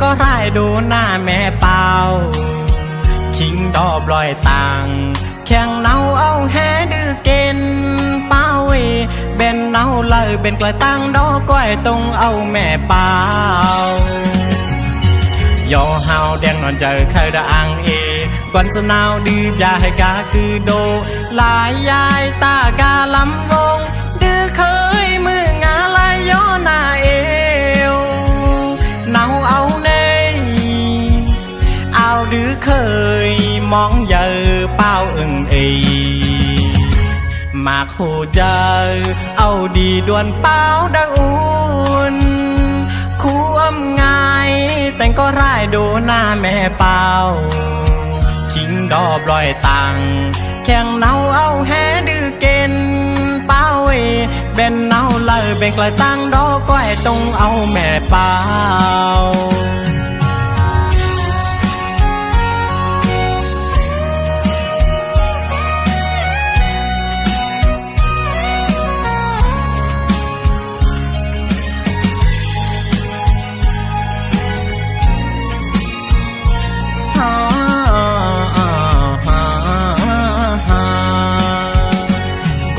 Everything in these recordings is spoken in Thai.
กนเป้าเอเอาอูเอเอาดื้อเคยกัดแห่ทวนมาคู่เจอเอาดีดวนเป้าดังอุ่นคู่อมง่ายแต่งก็ร่ายดูหน้าแม่เป้าคิงดอบลอยต่างแข่งเนาเอาแฮดื้อเกนเป้าเอเบนเนาเลยเป็นกลายตั้งดอกก้อยตรงเอาแม่เป้ายอเฮาแดงนอนเจอใครดาอังเอก่อนสนาวดื้อยาให้กาคือโดลายยายตากาลำวง มองเยอเป้าอึงเอมาคู่เจอเอาดีด่วนเป้าดังอุ่นคู่อมง่ายแต่งก็ร่ายดูหน้าแม่เป้าคิงดอบลอยตังแข่งเนาเอาแฮดื้อเกนเป้าเอเบนเนาเลยเบนกลายตั้งดอกก้อยตรงเอาแม่เป้า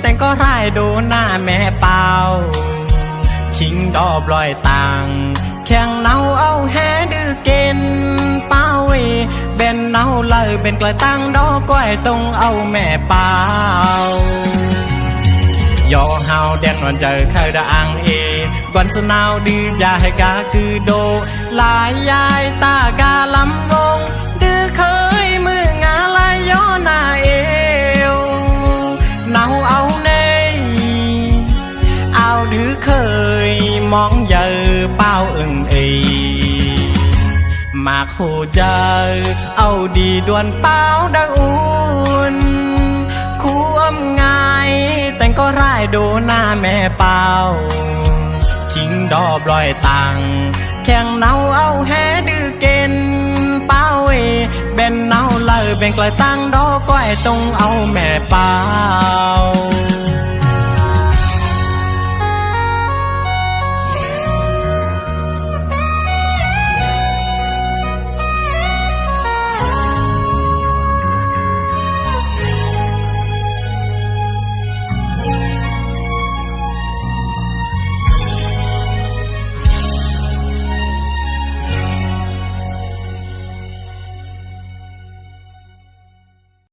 แต่งก็ร่ายดูหน้าแม่เป้าคิงดอบลอยต่าง แข่งเนาเอาแฮดื้อเกนเป้าเอเบนเนาเลยเป็นกลายตั้งดอกก้อยตรงเอาแม่เป้ายอเฮาแดงนอนเจอใครดาอังเอก่อนสนาวดื้อยาให้กาคือโดลายยายตากาลำวงาดื้อเคยมองเยอเป้าอึ่งเอมาคู่เจอเอาดีดวนเป้าดังอุ่นคู่อมง่ายแต่งก็ร่ายดูหน้าแม่เป้าคิงดอบลอยตังแข่งเนาเอาแฮดื้อเกนเป้าเอเบนเนาเลยเป็นกลายตั้งดอกก้อยตรงเอาแม่เป้า